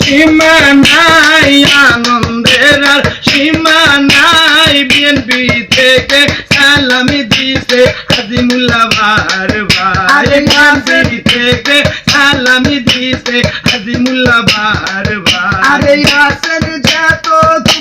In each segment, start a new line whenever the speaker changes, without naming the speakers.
সীমা নাই আনন্দের আর সীমা নাই বিএনপি থেকে সালামি দিছে আজিমুল্লাহ বার ভাই
আরে
বিএনপি থেকে সালামি দিছে আজিমুল্লাহ বার ভাই
আরে ইয়াসের যা যুবদল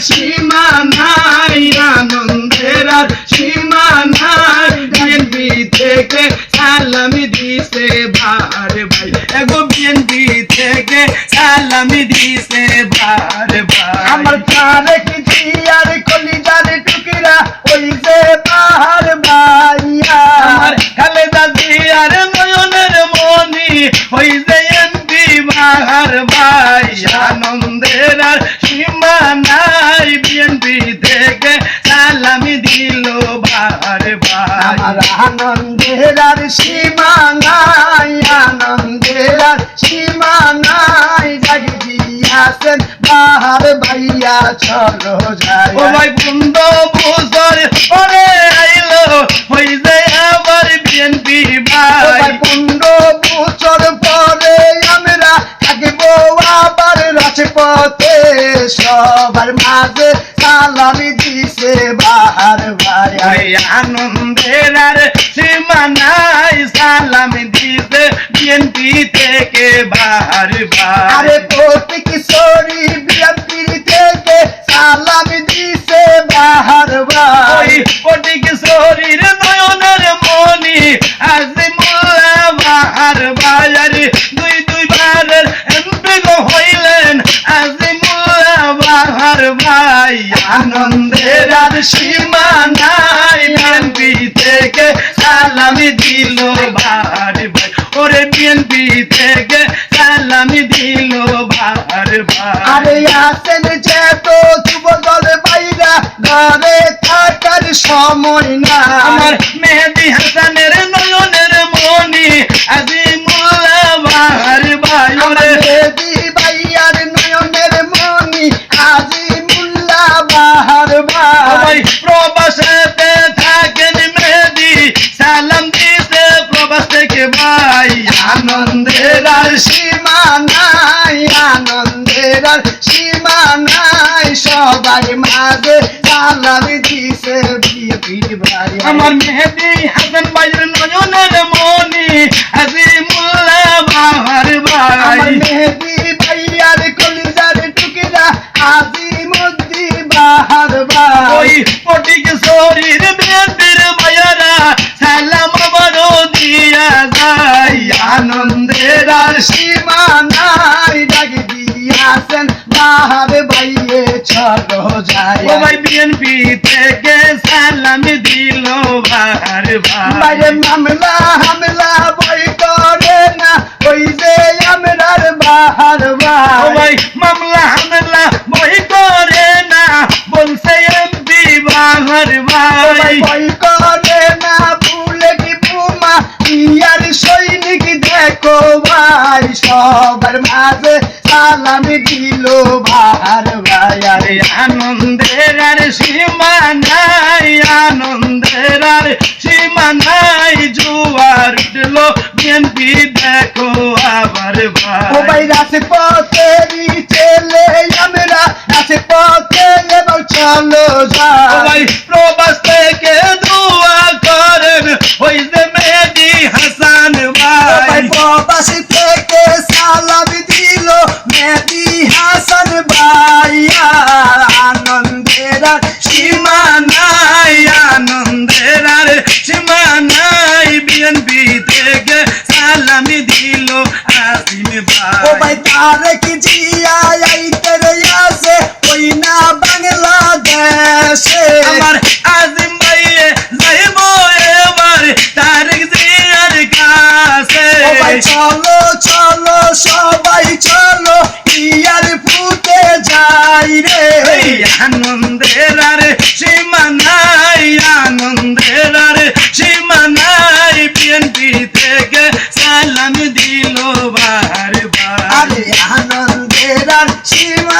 সীমা নাই আনন্দের আর সীমা নাই। বিএনপি থেকে সালামি দিছে বার ভাই। এগো বিএনপি থেকে সালামি দিছে বার ভাই।
আমার তারেক জিয়ার কলিজার
আনন্দের আর সীমা নাই। বিএনপি থেকে সালামি দিল বারে
বার আনন্দের আর সীমা নাই আনন্দের আর সীমা নাই। জাগি দিয়াছেন বাহার ভাইয়া চলো যায়
ও ভাই
রাজপথে সবার মাঝে সালামি দিছে বাহার ভাই
আনন্দের আর সীমা নাই সালাম দিতে বিএনপি থেকে বাহার
আরে
ভাই
প্রতি কিশোরী বিএনপি থেকে সালামি দিছে বাহার
ওই
ভাই
দিল ভার ভাই ওরে বিএনপি থেকে সালামি দিল ভার ভাই
আরে আসেন যে তো যুবদল বাইরা, ঘরে থাকার সময় না সীমা নাই আনন্দের আর সীমা সবাই মাঝে তালার দিছে
আমার মেহেদি হাসান ভাইয়ের নয়নের মনি আজি ও ভাই বিএনপি থেকে সালাম দিল
বাইরে মামলা হামলা বই করে না ওই যে আমরার বাহার ভাই
মামলা হামলা বই করে না বলছে এমপি বাহার ভাই
বই ভাই সবার মাঝে সালামি দিল ভার ভাই
আনন্দের আর সীমা নাই, আনন্দের আর সীমা নাই। জুয়ার উঠল, বিএনপি দেখো আবার
ও
ভাই
ভাই রাসে পথেরই দিল
আসিম
ও
ভাই
ভাই তারেক জিয়া আইতে রে আসে? ওই না বাংলাদেশে।
আমার আজিম ভাইয়ে যাইব এবার তারেক জিয়ার কাছে?
ও ভাই চলো চলো সবাই চলো ইয়ার ফুটে যাই রে।
এই সালাম দিল বার বার
আরে আনন্দের আর সীমা